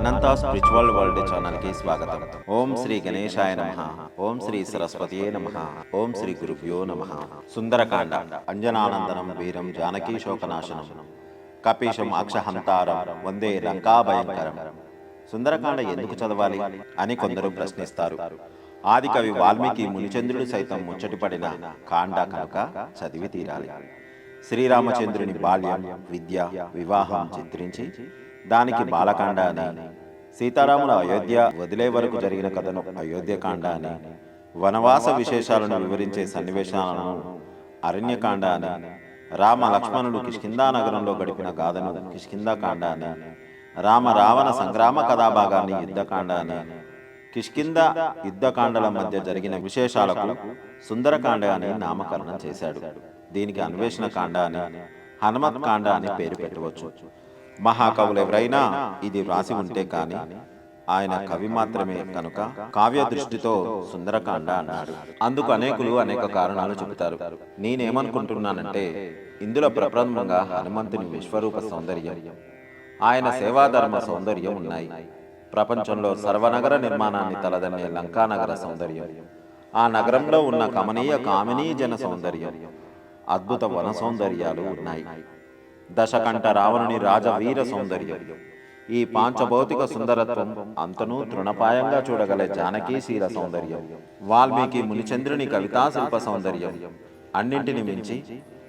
అనంత spiritual world ఛానల్కి స్వాగతం. ఓం శ్రీ గణేశాయ నమ. ఓం శ్రీ సరస్వతియే నమ. ఓం శ్రీ గురుభ్యో నమ. సుందరకాండ. అంజనానందనం వీరం జానకీ శోకనాశనం. కపీశం అక్షహంతారం. వందే లంకా భయంకరం సుందరకాండ ఎందుకు చదవాలి అని కొందరు ప్రశ్నిస్తారు. ఆదికవి వాల్మీకి మునిచంద్రుడు సైతం ముచ్చటిపడిన కాండ కనుక చదివి తీరాలి. శ్రీరామచంద్రుని బాల్యం విద్య వివాహం చిత్రించి దానికి బాలకాండ అని సీతారాముల అయోధ్య వదిలే వరకు జరిగిన కథను అయోధ్యకాండ అని వనవాస విశేషాలను వివరించే సన్నివేశాలను అరణ్యకాండ అని రామ లక్ష్మణుడు కిష్కిందా నగరంలో గడిపిన గాథను కిష్కిందాకాండ అని రామ రావణ సంగ్రామ కథాభాగాన్ని యుద్ధకాండ అని కిష్కింద యుద్ధకాండల మధ్య జరిగిన విశేషాలకు సుందరకాండ అని నామకరణం చేశాడు. దీనికి అన్వేషణ కాండ అని హనుమత్ కాండ అని పేరు పెట్టవచ్చు. మహాకవులు ఎవరైనా ఇది వ్రాసి ఉంటే కాని ఆయన కవి మాత్రమే కనుక కావ్య దృష్టితో సుందరకాండ అన్నాడు. అందుకు అనేకులు అనేక కారణాలు చెబుతారు. నేనేమనుకుంటున్నానంటే ఇందులో ప్రప్రథమంగా హనుమంతుని విశ్వరూప సౌందర్యం. ఆయన సేవాధర్మ సౌందర్యం ఉన్నాయి. ప్రపంచంలో సర్వనగర నిర్మాణాన్ని తలదన్నే లంకానగర సౌందర్యం. ఆ నగరంలో ఉన్న కమనీయ కామినీ జన సౌందర్యం. అద్భుత వన సౌందర్యాలు ఉన్నాయి. దశకంఠ రావణుని రాజవీర సౌందర్యం. ఈ పాంచభౌతిక సుందరత్వం అంతను తృణపాయంగా చూడగల జానకీశీల సౌందర్యం వాల్మీకి మునిచంద్రుని కవితా శిల్ప సౌందర్యం. అన్నింటిని మించి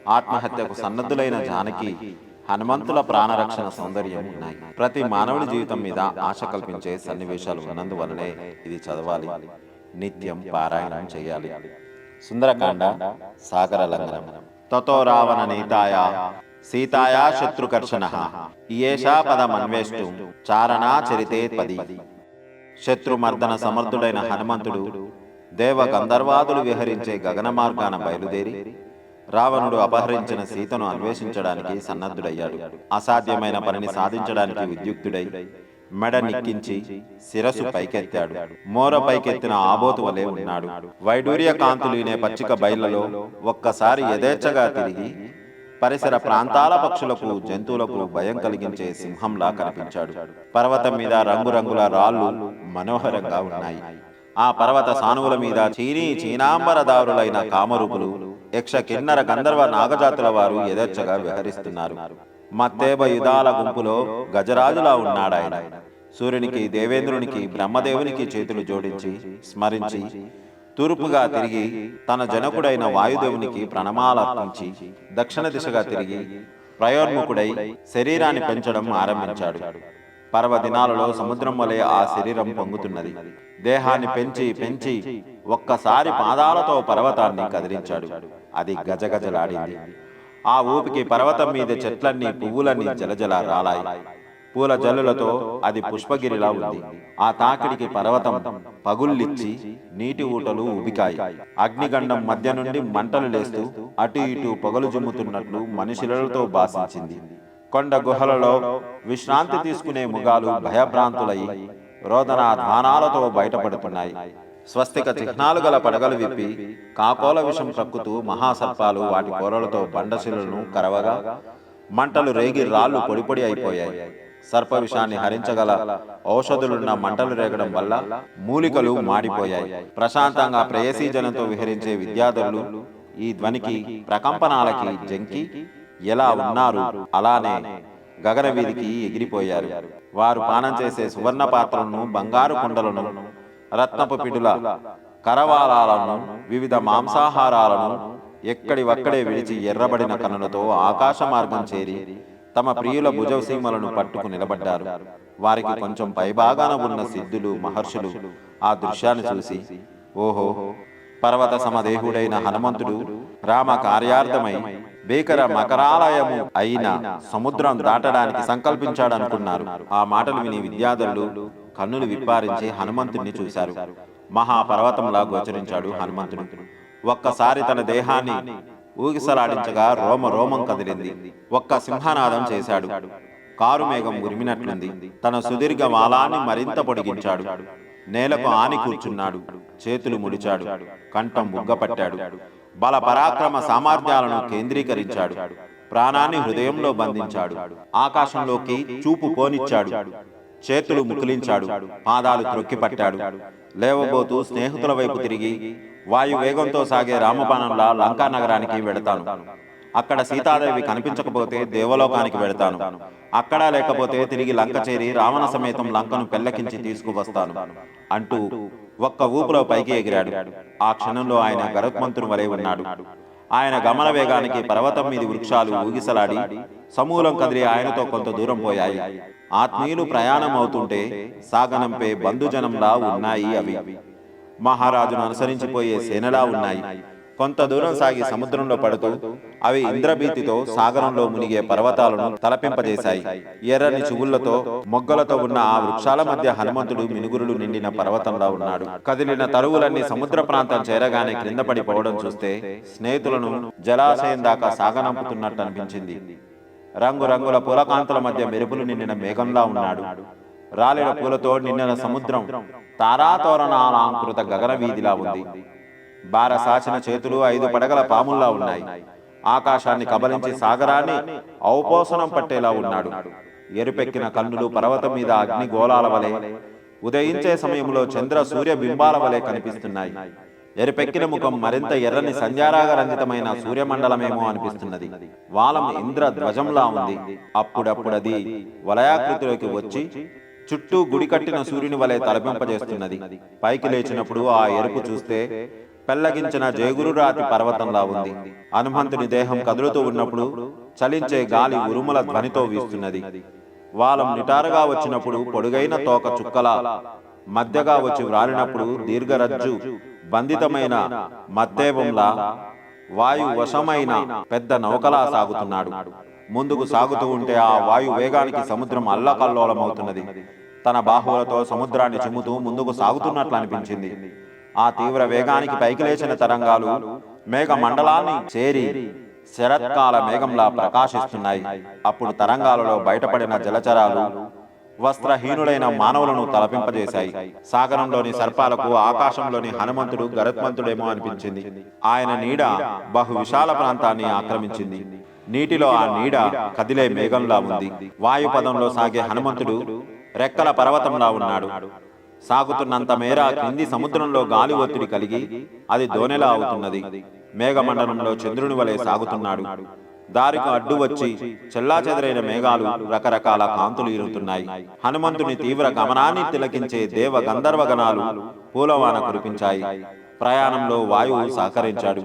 ఆత్మహత్యకు సన్నద్ధులైన జానకి హనుమంతుల ప్రాణరక్షణ సౌందర్యం ఉన్నాయి. ప్రతి మానవుడి జీవితం మీద ఆశ కల్పించే సన్నివేశాలు ఉన్నందువలనే ఇది చదవాలి. నిత్యం పారాయణం చేయాలి. సుందరకాండ సాగర లంఘనం. తతో రావణ నీతాయ సీతాయా శత్రుకర్షణ. ఇయేషా పదమన్వేష్టు. చారణా చరితే పది. శత్రుమర్దన సమర్థుడైన హనుమంతుడు దేవ గంధర్వాదులు విహరించే గగన మార్గాన బయలుదేరి రావణుడు అపహరించిన సీతను అన్వేషించడానికి సన్నద్ధుడయ్యాడు. అసాధ్యమైన పనిని సాధించడానికి ఉద్యుక్తుడై మెడ నిక్కించి శిరసు పైకెత్తాడు. మోర పైకెత్తిన ఆబోతు వలె ఉన్నాడు. వైడూర్య కాంతులీనే పచ్చిక బయళ్ళలో ఒక్కసారి యథేచ్ఛగా తిరిగి పరిసర ప్రాంతాల పక్షులకు జంతువులకు భయం కలిగించే సింహంలా కనిపించాడు. పర్వతం మీద రంగురంగుల రాళ్ళు మనోహరంగా ఉన్నాయి. ఆ పర్వత సానువుల మీద చీనీ చీనాంబరదారులైన కామరూపులు యక్ష కిన్నర గంధర్వ నాగజాతుల వారు యథేచ్ఛగా విహరిస్తున్నారు. మత్తేబ యుధాల గుంపులో గజరాజులా ఉన్నాడాయన. సూర్యునికి దేవేంద్రునికి బ్రహ్మదేవునికి చేతులు జోడించి స్మరించి తూర్పుగా తిరిగి తన జనకుడైన వాయుదేవునికి ప్రణమాలర్పించి దక్షిణ దిశగా తిరిగి ప్రయోన్ముఖుడై శరీరాన్ని పెంచడం ఆరంభించాడు. పర్వదినాలలో సముద్రం వలె ఆ శరీరం పొంగుతున్నది. దేహాన్ని పెంచి పెంచి ఒక్కసారి పాదాలతో పర్వతాన్ని కదిలించాడు. అది గజగజలాడింది. ఆ ఊపికి పర్వతం మీద చెట్లన్నీ పువ్వులన్నీ జలజల రాలాయి. పూల జల్లులతో అది పుష్పగిరిలా ఉంది. ఆ తాకిడికి పర్వతం పగుళ్ళిచ్చి నీటి ఊటలు ఉబికాయి. అగ్నిగండం మధ్య నుండి మంటలు లేస్తూ అటు ఇటు పొగలు జమ్ముతున్నట్లు మనుషులతో బాసించింది. కొండ గుహలలో విశ్రాంతి తీసుకునే ముగాలు భయభ్రాంతులై రోదన ధ్వానాలతో బయటపడుతున్నాయి. స్వస్తిక చిహ్నాలు గల పడగలు విప్పి కాకోల విషం కక్కుతూ మహాసర్పాలు వాటి కూరలతో బండశిలను కరవగా మంటలు రేగి రాళ్ళు పొడి పొడి అయిపోయాయి. సర్ప విషాన్ని హరించగల ఔషధులున్న మంటలు రేగడం వల్ల మూలికలు మాడిపోయాయి. ప్రశాంతంగా ప్రేయసీజనంతో విహరించే విద్యార్థులు ఈ ధ్వనికి ప్రకంపనాలకి జంకి ఎలా ఉన్నారు? అలానే గగన వీధికి ఎగిరిపోయారు. వారు పానం చేసే సువర్ణ పాత్రలను బంగారు కుండలను రత్నపు పిడుల కరవాలాలను వివిధ మాంసాహారాలను ఎక్కడి ఒక్కడే విడిచి ఎర్రబడిన కన్నులతో ఆకాశ మార్గం చేరి తమ ప్రియుల భుజసీమలను పట్టుకు నిలబడ్డారు. వారికి కొంచెం పైభాగాన ఉన్న సిద్ధులు మహర్షులు ఆ దృశ్యాన్ని చూసి ఓహో పర్వత సమదేహుడైన హనుమంతుడు రామ కార్యార్థమై భీకర మకరాలయము అయిన సముద్రం దాటడానికి సంకల్పించాడనుకున్నారు ఆ మాటలు విని విద్యాధరులు కన్నులు విప్పారించి హనుమంతుణ్ణి చూశారు. మహాపర్వతంలా గోచరించాడు హనుమంతుడు. ఒక్కసారి తన దేహాన్ని ఊగిసలాడించగా రోమ రోమం కదిలింది. ఒక్క సింహనాదం చేశాడు. కారు మేఘం ఉరిమినట్లుంది. తన సుదీర్ఘ మాలాన్ని మరింత పొడిగించాడు. నేలకు ఆని కూర్చున్నాడు. చేతులు ముడిచాడు. కంఠం బుగ్గపట్టాడు. బల పరాక్రమ సామర్థ్యాలను కేంద్రీకరించాడు. ప్రాణాన్ని హృదయంలో బంధించాడు. ఆకాశంలోకి చూపు పోనిచ్చాడు. చేతులు ముకులించాడు. పాదాలు త్రొక్కి పట్టాడు లేవబోతూ స్నేహితుల వైపు తిరిగి వాయు వేగంతో సాగే రామబాణంలా లంకా నగరానికి వెడతాను అక్కడ సీతాదేవి కనిపించకపోతే దేవలోకానికి వెడతాను అక్కడ లేకపోతే తిరిగి లంక చేరి రావణ సమేతం లంకను పెల్లకించి తీసుకువస్తాను అంటూ ఒక్క ఊపులో పైకి ఎగిరాడు. ఆ క్షణంలో ఆయన గరుత్మంతుని వలె ఉన్నాడు. ఆయన గమన వేగానికి పర్వతం మీది వృక్షాలు ఊగిసలాడి సమూలం కదిలి ఆయనతో కొంత దూరం పోయాయి. ఆత్మీయులు ప్రయాణం అవుతుంటే సాగనంపే బంధుజనంలా ఉన్నాయి అవి. మహారాజును అనుసరించిపోయే సేనలా ఉన్నాయి. కొంత దూరం సాగి సముద్రంలో పడుతూ అవి ఇంద్రభీతితో సాగరంలో మునిగే పర్వతాలను తలపింపజేశాయి. ఎర్రని చువుళ్ళతో మొగ్గలతో ఉన్న ఆ వృక్షాల మధ్య హనుమంతుడు మినుగురులు నిండిన పర్వతంలో ఉన్నాడు. కదిలిన తరువులన్నీ సముద్ర ప్రాంతం చేరగానే క్రింద పడిపోవడం చూస్తే స్నేహితులను జలాశయం దాకా సాగనంపుతున్నట్టు అనిపించింది. రంగురంగుల పూలకాంతుల మధ్య మెరుపులు నిండిన మేఘంలా ఉన్నాడు. రాలిన పూలతో నిండిన సముద్రం తారాతోరణాలంకృత గగన వీధిలా ఉంది. బారసాచిన చేతులు ఐదు పడగల పాముల్లా ఉన్నాయి. ఆకాశాన్ని కబలించి సాగరాన్ని ఔపోసనం పట్టేలా ఉన్నాడు. ఎరుపెక్కిన కన్నులు పర్వతం మీద అగ్ని గోళాల వలె ఉదయించే సమయంలో చంద్ర సూర్య బింబాల వలె కనిపిస్తున్నాయి. ఎరుపెక్కిన ముఖం మరింత ఎర్రని సంధ్యారాగరంజితమైన సూర్యమండలమేమో అనిపిస్తున్నది. వాలం ఇంద్ర ధ్వజంలా ఉంది. అప్పుడప్పుడది వలయాకృతిలోకి వచ్చి చుట్టూ గుడి కట్టిన సూర్యుని వలె తలపింపజేస్తున్నది. పైకి లేచినప్పుడు ఆ ఎరుపు చూస్తే పెల్లగించిన జయగురురాతి పర్వతంలా ఉంది. హనుమంతుని దేహం కదులుతూ ఉన్నప్పుడు చలించే గాలి ఉరుముల ధ్వనితో వీస్తున్నది. వాలం నిటారుగా వచ్చినప్పుడు పొడుగైన తోక చుక్కల మధ్యగా వచ్చి వ్రాలినప్పుడు దీర్ఘరజ్జు బంధితమైన మద్దేవంలా వాయు వశమైన పెద్ద నౌకలా సాగుతున్నాడు. ముందుకు సాగుతూ ఉంటే ఆ వాయు వేగానికి సముద్రం అల్లకల్లోలమవుతున్నది. తన బాహువులతో సముద్రాన్ని చిమ్ముతూ ముందుకు సాగుతున్నట్లు అనిపించింది. ఆ తీవ్ర వేగానికి పైకి లేచిన తరంగాలు మేఘ మండలాన్ని చేరి శరత్కాల మేఘంలా ప్రకాశిస్తున్నాయి. అప్పుడు తరంగాలలో బయటపడిన జలచరాలు వస్త్రహీనుడైన మానవులను తలపింపజేశాయి. సాగరంలోని సర్పాలకు ఆకాశంలోని హనుమంతుడు గరుత్మంతుడేమో అనిపించింది. ఆయన నీడ బహు విశాల ప్రాంతాన్ని ఆక్రమించింది. నీటిలో ఆ నీడ కదిలే మేఘంలా ఉంది. వాయుపదంలో సాగే హనుమంతుడు రెక్కల పర్వతంలా ఉన్నాడు. సాగుతున్నంత మేర క్రింది సముద్రంలో గాలి ఒత్తిడి కలిగి అది దోనెలా అవుతున్నది. మేఘమండలంలో చంద్రుని వలె సాగుతున్నాడు. దారికి అడ్డు వచ్చి చెల్లాచెదరైన మేఘాలు రకరకాల కాంతులు ఇరుతున్నాయి హనుమంతుని తీవ్ర గమనాన్ని తిలకించే దేవ గంధర్వగణాలు పూలవాన కురిపించాయి. ప్రయాణంలో వాయువు సహకరించాడు.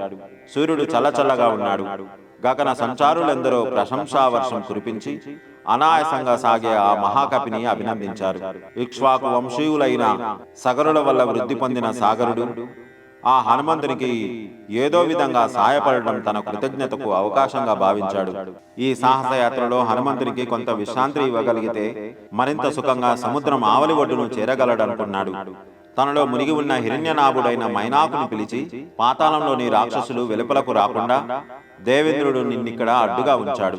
సూర్యుడు చల్లచల్లగా ఉన్నాడు. గగన సంచారులెందరో ప్రశంసా వర్షం కురిపించి అనాయాసంగా సాగే ఆ మహాకపిని అభినందించారు. ఇక్ష్వాకు వంశీయులైన సగరుల వల్ల వృద్ధి పొందిన సాగరుడు ఆ హనుమంతునికి ఏదో విధంగా సాయపడడం తన కృతజ్ఞతకు అవకాశంగా భావించాడు. ఈ సాహసయాత్రలో హనుమంతునికి కొంత విశ్రాంతి ఇవ్వగలిగితే మరింత సుఖంగా సముద్రం ఆవలి ఒడ్డును చేరగలడనుకున్నాడు. తనలో మునిగి ఉన్న హిరణ్యనాభుడైన మైనాకుని పిలిచి పాతాళంలోని రాక్షసులు వెలుపలకు రాకుండా దేవేంద్రుడు నిన్నిక్కడ అడ్డుగా ఉంచాడు.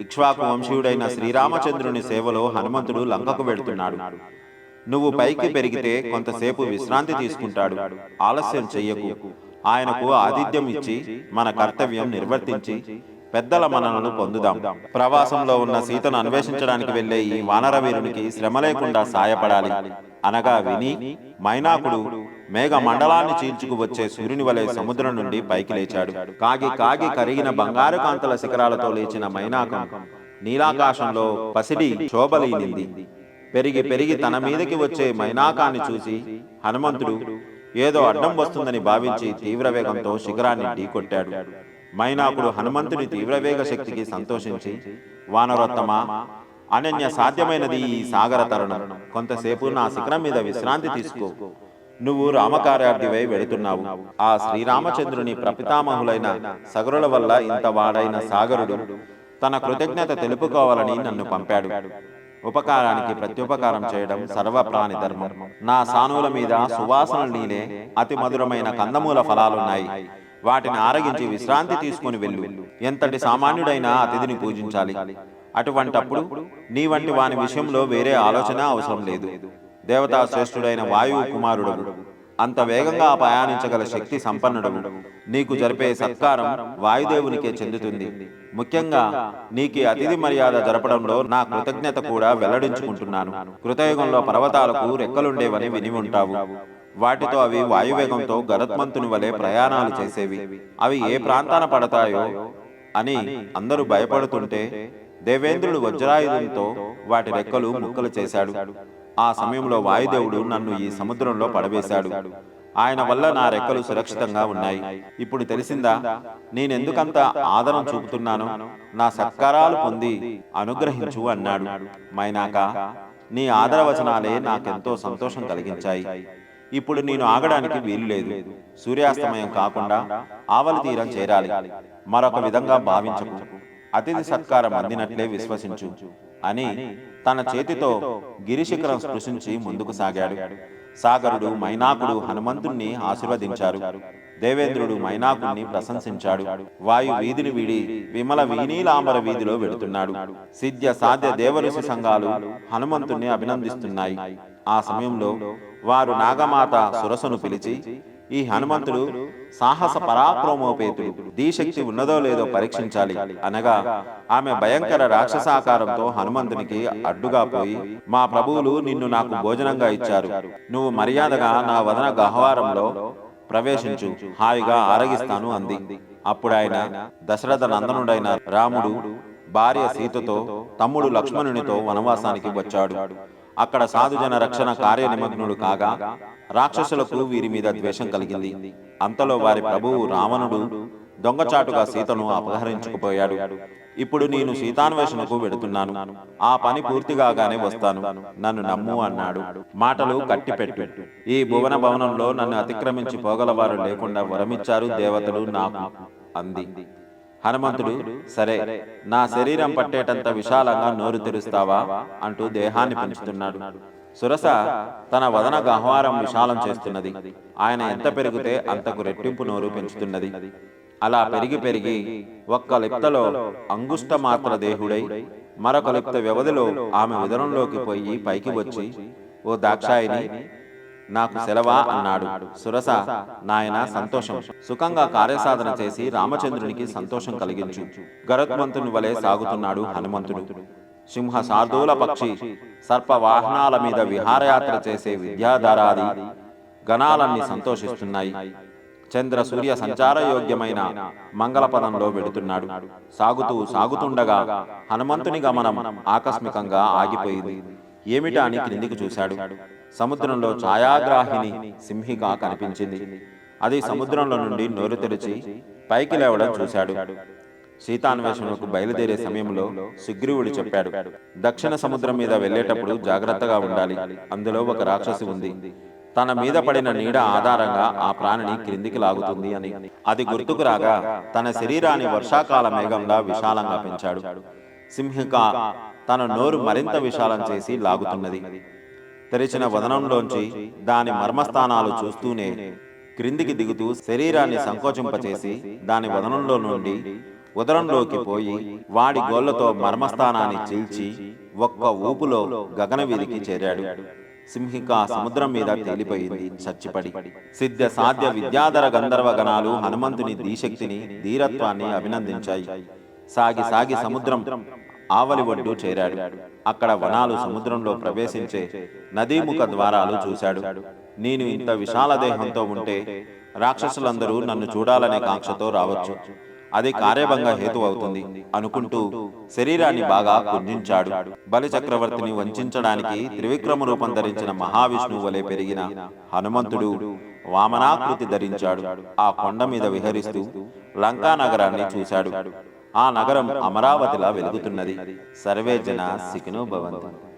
ఇక్ష్వాకు వంశీయుడైన శ్రీరామచంద్రుని సేవలో హనుమంతుడు లంకకు వెడుతున్నాడు నువ్వు పైకి పెరిగితే కొంతసేపు విశ్రాంతి తీసుకుంటాడు. ఆలస్యం చెయ్యకు ఆయనకు ఆతిథ్యం ఇచ్చి మన కర్తవ్యం నిర్వర్తించి పెద్దల మనలను పొందుదాం. ప్రవాసంలో ఉన్న సీతను అన్వేషించడానికి వెళ్ళే ఈ వానర వీరునికి శ్రమ లేకుండా సాయపడాలి. అనగా విని మైనాకుడు మేఘ మండలాన్ని చీల్చుకు వచ్చే సూర్యుని వలె సముద్రం నుండి పైకి లేచాడు. కాగి కాగి కరిగిన బంగారు కాంతల శిఖరాలతో లేచిన మైనాకం నీలాకాశంలో పసిడి శోభలీనింది పెరిగి పెరిగి తన మీదకి వచ్చే మైనాకాన్ని చూసి హనుమంతుడు ఏదో అడ్డం వస్తుందని భావించి తీవ్ర వేగంతో శిఖరాన్ని ఢీకొట్టాడు. మైనాకుడు హనుమంతుని తీవ్రవేగ శక్తికి సంతోషించి వానరోత్తమ అనన్య సాధ్యమైనది ఈ సాగర తరుణం. కొంతసేపు నా శిఖరం మీద విశ్రాంతి తీసుకో. నువ్వు రామకార్యార్థివై వెళుతున్నావు. ఆ శ్రీరామచంద్రుని ప్రపితామహులైన సగరుల వల్ల ఇంత వాడైన సాగరుడు తన కృతజ్ఞత తెలుపుకోవాలని నన్ను పంపాడు. ఉపకారానికి ప్రత్యుపకారం చేయడం సర్వప్రాణి ధర్మం. నా సానువుల మీద సువాసనలు నీలే అతి మధురమైన కందమూల ఫలాలున్నాయి. వాటిని ఆరగించి విశ్రాంతి తీసుకుని వెళ్ళు. ఎంతటి సామాన్యుడైనా అతిథిని పూజించాలి. అటువంటప్పుడు నీ వంటి వాని విషయంలో వేరే ఆలోచన అవసరం లేదు. దేవతా శ్రేష్ఠుడైన వాయువు కుమారుడు అంత వేగంగా ప్రయాణించగల శక్తి సంపన్నుడు నీకు జరిపే సత్కారం వాయుదేవునికే చెందుతుంది. ముఖ్యంగా నీకు అతిథి మర్యాద జరపడంలో నా కృతజ్ఞత కూడా వెల్లడించుకుంటున్నాను. కృతయుగంలో పర్వతాలకు రెక్కలుండేవని విని ఉంటావు వాటితో అవి వాయువేగంతో గరత్మంతుని వలె ప్రయాణాలు చేసేవి. అవి ఏ ప్రాంతాన పడతాయో అని అందరూ భయపడుతుంటే దేవేంద్రుడు వజ్రాయుధంతో వాటి రెక్కలు ముక్కలు చేశాడు. ఆ సమయంలో వాయుదేవుడు నన్ను ఈ సముద్రంలో పడవేశాడు. ఆయన వల్ల నా రెక్కలు సురక్షితంగా ఉన్నాయి. ఇప్పుడు తెలిసిందా? నేనెందుకంత ఆదరణ చూపుతున్నాను? నా సత్కారాలు పొంది అనుగ్రహించు అన్నాడు. మైనాక నీ ఆదరవచనాలే నాకెంతో సంతోషం కలిగించాయి. ఇప్పుడు నేను ఆగడానికి వీలు లేదు. సూర్యాస్తమయం కాకుండా ఆవలి తీరం చేరాలి. మరొక విధంగా భావించకు. అతిథి సత్కారం అందినట్లే విశ్వసించు అని తన చేతితో గిరిశిఖరం స్పృశించి ముందుకు సాగాడు. సాగరుడు మైనాకుడు హనుమంతుణ్ణి ఆశీర్వదించారు. దేవేంద్రుడు మైనాకుణ్ణి ప్రశంసించాడు. వాయు వీధిని వీడి విమల వీణీలాంబర వీధిలో వెడుతున్నాడు సిద్ధ్య సాధ్య దేవఋషి సంఘాలు హనుమంతుణ్ణి అభినందిస్తున్నాయి. ఆ సమయంలో వారు నాగమాత సురసను పిలిచి ఈ హనుమంతుడు సాహస పరాక్రమోపేతుడు దీశక్తి ఉన్నదో లేదో పరీక్షించాలి. అనగా ఆమె భయంకర రాక్షసాకారంతో హనుమంతునికి అడ్డుగా పోయి మా ప్రభువులు నిన్ను నాకు భోజనంగా ఇచ్చారు. నువ్వు మర్యాదగా నా వదన గహ్వారంలో ప్రవేశించు. హాయిగా ఆరగిస్తాను అంది. అప్పుడు ఆయన దశరథ నందనుడైన రాముడు భార్య సీతతో తమ్ముడు లక్ష్మణునితో వనవాసానికి వచ్చాడు. అక్కడ సాధుజన రక్షణ కార్యనిమగ్నుడు కాగా రాక్షసులకు వీరి మీద ద్వేషం కలిగింది. అంతలో వారి ప్రభువు రావణుడు దొంగచాటుగా సీతను అపహరించుకుపోయాడు. ఇప్పుడు నేను సీతాన్వేషణకు వెడుతున్నాను. ఆ పని పూర్తి కాగానే వస్తాను. నన్ను నమ్ము అన్నాడు. మాటలు కట్టిపెట్టు. ఈ భువన భవనంలో నన్ను అతిక్రమించి పోగలవారు లేకుండా వరమిచ్చారు దేవతలు నాకు అంది. హనుమంతుడు సరే నా శరీరం పట్టేటంత విశాలంగా నోరు తెరుస్తావా? అంటూ దేహాన్ని పెంచుతున్నాడు. సురస తన వదన గహ్వారం విశాలం చేస్తున్నది. ఆయన ఎంత పెరిగితే అంతకు రెట్టింపు నోరు పెంచుతున్నది. అలా పెరిగి పెరిగి ఒక్క లిప్తలో అంగుష్ట మాత్ర దేహుడై మరొక లిప్త వ్యవధిలో ఆమె ఉదరంలోకి పోయి పైకి వచ్చి ఓ దాక్షాయిని నాకు సెలవా అన్నాడు. సురస నాయన సంతోషం. సుఖంగా కార్యసాధన చేసి రామచంద్రునికి సంతోషం కలిగించు. గరత్మంతుని వలె సాగుతున్నాడు హనుమంతుడు. సింహ శార్దూల పక్షి సర్ప వాహనాల మీద విహారయాత్ర చేసే విద్యాధరాది గణాలన్నీ సంతోషిస్తున్నాయి. చంద్ర సూర్య సంచారయోగ్యమైన మంగళపదంలో వెడుతున్నాడు. సాగుతూ సాగుతుండగా హనుమంతుని గమనం ఆకస్మికంగా ఆగిపోయింది. ఏమిటా అని క్రిందికి చూశాడు. సముద్రంలో ఛాయాగ్రాహిని సింహిగా కనిపించింది. అది సముద్రంలో నుండి నోరు తెరిచి పైకి లేవడం చూశాడు. సీతాన్వేషణకు బయలుదేరే సమయంలో సుగ్రీవుడు చెప్పాడు దక్షిణ సముద్రం మీద వెళ్ళేటప్పుడు జాగ్రత్తగా ఉండాలి. అందులో ఒక రాక్షసి ఉంది. తన మీద పడిన నీడ ఆధారంగా ఆ ప్రాణిని క్రిందికి లాగుతుంది అని. అది గుర్తుకు రాగా తన శరీరాన్ని వర్షాకాల మేఘంలా విశాలంగా పెంచాడు. సింహిక తన నోరు మరింత విశాలం చేసి లాగుతున్నది. తెరిచిన వదనంలోంచి దాని మర్మస్థానాలు చూస్తూనే క్రిందికి దిగుతూ శరీరాన్ని సంకోచింపచేసి దాని వదనంలో నుండి ఉదరంలోకి పోయి వాడి గోళ్ళతో మర్మస్థానాన్ని చీల్చి ఒక్క ఊపులో గగనవీధికి చేరాడు. సింహిక సముద్రం మీద తేలిపోయింది. చచ్చిపడి. సిద్ధ సాధ్య విద్యాధర గంధర్వ గణాలు హనుమంతుని దీశక్తిని ధీరత్వాన్ని అభినందించాయి. సాగి సాగి సముద్రం ఆవలి ఒడ్డు చేరాడు. అక్కడ వనాలు సముద్రంలో ప్రవేశించే నదీముఖ ద్వారాలు చూశాడు. నేను ఇంత విశాల దేహంతో ఉంటే రాక్షసులందరూ నన్ను చూడాలనే కాంక్షతో రావచ్చు. అది కార్యభంగ హేతు అవుతుంది అనుకుంటూ శరీరాన్ని బాగా కుంజించాడు బలి చక్రవర్తిని వంచడానికి త్రివిక్రమ రూపం ధరించిన మహావిష్ణువు వలె పెరిగిన హనుమంతుడు వామనాకృతి ధరించాడు. ఆ కొండ మీద విహరిస్తూ లంకా నగరాన్ని చూశాడు. ఆ నగరం అమరావతిలా వెలుగుతున్నది. సర్వే జన సికినో భవంతు.